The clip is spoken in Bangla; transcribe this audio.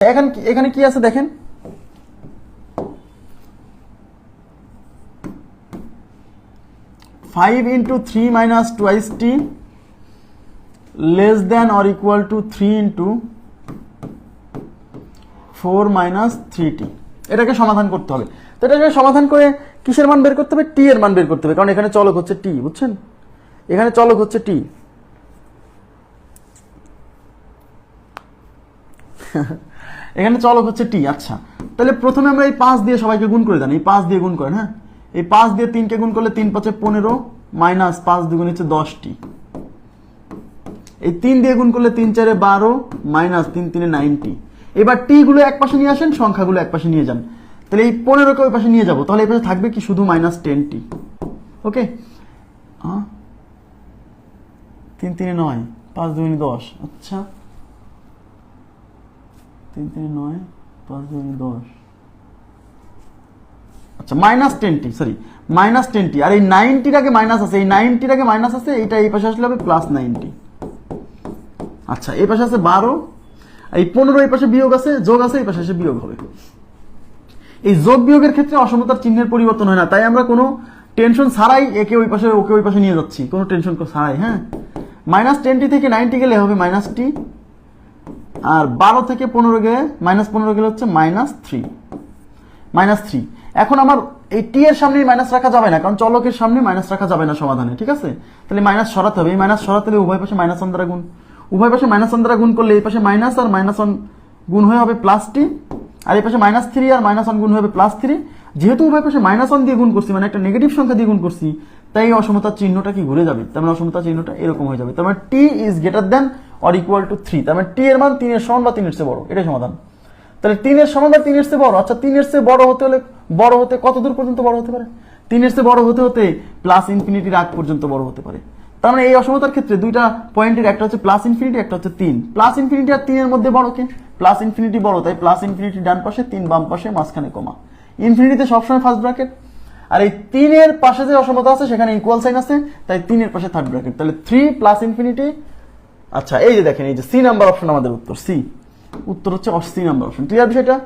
এখানে কি- আছে দেখেন? Five into three minus twice t less than or equal to three into four minus three t এটাকে সমাধান করতে হবে। তো এটাকে সমাধান করে কিসের মান বের করতে হবে? টি এর মান বের করতে হবে। কারণ এখানে চলক হচ্ছে টি বুঝছেন? এখানে চলক হচ্ছে টি এখানে চলক হচ্ছে টি আচ্ছা। তাহলে প্রথমে আমরা এই পাঁচ দিয়ে সবাইকে গুণ করে দেন এই পাঁচ দিয়ে গুণ করেন হ্যাঁ? এই পাঁচ দিয়ে তিনকে গুণ করলে তিন পাঁচে পনেরো মাইনাস পাঁচ দুগুণ হচ্ছে দশটি। এই তিন দিয়ে গুণ করলে তিন চারে বারো মাইনাস তিন তিনে নাইনটি। এবার টি গুলো এক পাশে নিয়ে আসেন, সংখ্যাগুলো এক পাশে নিয়ে যান। তাহলে এই পনেরোকে ওই পাশে নিয়ে যাব। তাহলে এই পাশে থাকবে কি? শুধু মাইনাস টেন টি ওকে তিন তিনে নয়, পাঁচ দুগুণে দশ আচ্ছা। দশ আচ্ছা minus ten t sorry minus ten t আর এই নাইনটির আগে মাইনাস আছে, এই নাইনটির আগে মাইনাস আছে, এইটা এই পাশে আসলে হবে প্লাস নাইনটি আচ্ছা এই পাশে আছে বারো, এই পনেরো এই পাশে বিয়োগ আছে, যোগ আছে, এই পাশে এসে বিয়োগ হবে। এই যোগ বিয়োগের ক্ষেত্রে অসমতার চিহ্নের পরিবর্তন হয় না, তাই আমরা কোনো টেনশন ছাড়াই একে ওই পাশে, ওকে ওই পাশে নিয়ে যাচ্ছি। কোনো টেনশন ছাড়াই হ্যাঁ? মাইনাস টেনটি থেকে নাইনটি গেলে হবে মাইনাস টি আর বারো থেকে পনেরো গেলে মাইনাস পনেরো গেলে হচ্ছে মাইনাস থ্রি মাইনাস থ্রি এখন আমার এই টি এর সামনে মাইনাস রাখা যাবে না, কারণ চলকের সামনে মাইনাস রাখা যাবে না সমাধানে, ঠিক আছে? তাহলে মাইনাস সরাতে হবে। এই মাইনাস সরাতে হলে উভয় পাশে মাইনাস ওয়ান দ্বারা গুণ। উভয় পাশে মাইনাস ওয়ান দ্বারা গুণ করলে এই পাশে মাইনাস আর মাইনাস ওয়ান গুণ হয়ে হবে প্লাস টি আর এই পাশে মাইনাস থ্রি আর মাইনাস ওয়ান গুণ হবে প্লাস থ্রি যেহেতু উভয় পাশে মাইনাস ওয়ান দিয়ে গুণ করছি মানে একটা নেগেটিভ সংখ্যা দিয়ে গুণ করছি, তাই অসমতার চিহ্নটা কি ঘুরে যাবে? তার মানে অসমতার চিহ্নটা এরকম হয়ে যাবে। তার মানে t is greater than or equal to three তার মানে টি এর মান তিনের সমান বা তিনের চেয়ে বড়। এটাই সমাধান। তাহলে তিনের সমান বা তিনের চেয়ে বড়? আচ্ছা তিনের চেয়ে বড় হতে হলে বড় হতে কত দূর পর্যন্ত বড় হতে পারে? তিনের চেয়ে বড় হতে হতে প্লাস ইনফিনিটির আগ পর্যন্ত বড় হতে পারে। তার মানে এই অসমতার ক্ষেত্রে দুইটা পয়েন্টের, একটা হচ্ছে প্লাস ইনফিনিটি একটা হচ্ছে তিন। প্লাস ইনফিনিটি আর তিনের মধ্যে বড় কে? প্লাস ইনফিনিটি বড়, তাই প্লাস ইনফিনিটি ডান পাশে, তিন বাম পাশে, মাঝখানে কমা। ইনফিনিটিতে সবসময় ফার্স্ট ব্র্যাকেট আর এই তিনের পাশে যে অসমতা আছে, সেখানে ইকুয়াল সাইন আছে, তাই তিনের পাশে থার্ড ব্র্যাকেট তাহলে থ্রি প্লাস ইনফিনিটি আচ্ছা এই যে দেখেন, এই যে সি নাম্বার অপশন আমাদের উত্তর সি উত্তর হচ্ছে সি নাম্বার অপশন ক্লিয়ার বিষয়টা?